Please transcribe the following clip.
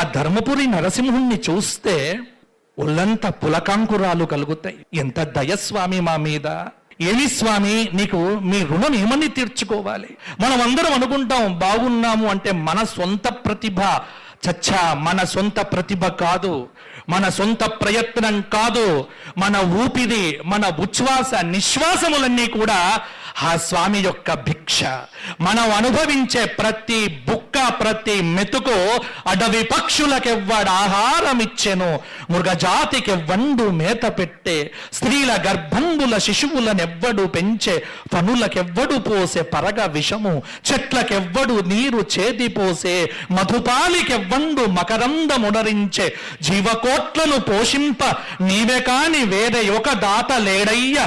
ఆ ధర్మపురి నరసింహుణ్ణి చూస్తే ఒళ్ళంత పులకాంకురాలు కలుగుతాయి. ఎంత దయస్వామి మా మీద. ఏమి స్వామి నీకు మీ రుణం ఏమని తీర్చుకోవాలి? మనం అందరం అనుకుంటాం బాగున్నాము అంటే మన సొంత ప్రతిభ. చచ్చా మన సొంత ప్రతిభ కాదు. మన సొంత ప్రయత్నం కాదు. మన ఊపిరి మన ఉచ్ఛ్వాస నిశ్వాసములన్నీ కూడా ఆ స్వామి యొక్క భిక్ష. మనం అనుభవించే ప్రతి బుక్ ప్రతి మెతుకు అడవి పక్షులకెవ్వడు ఆహారమిచ్చెను. మృగజాతికి వండు మేత పెట్టే. స్త్రీల గర్భంబుల శిశువులనెవ్వడు పెంచే. పనులకెవ్వడు పోసే పరగ విషము. చెట్లకెవ్వడు నీరు చేది పోసే. మధుపాలికెవ్వండు మకరందముడరించే జీవకోట్లను పోషింప. నీవే కాని వేరే ఒక దాత లేడయ్య.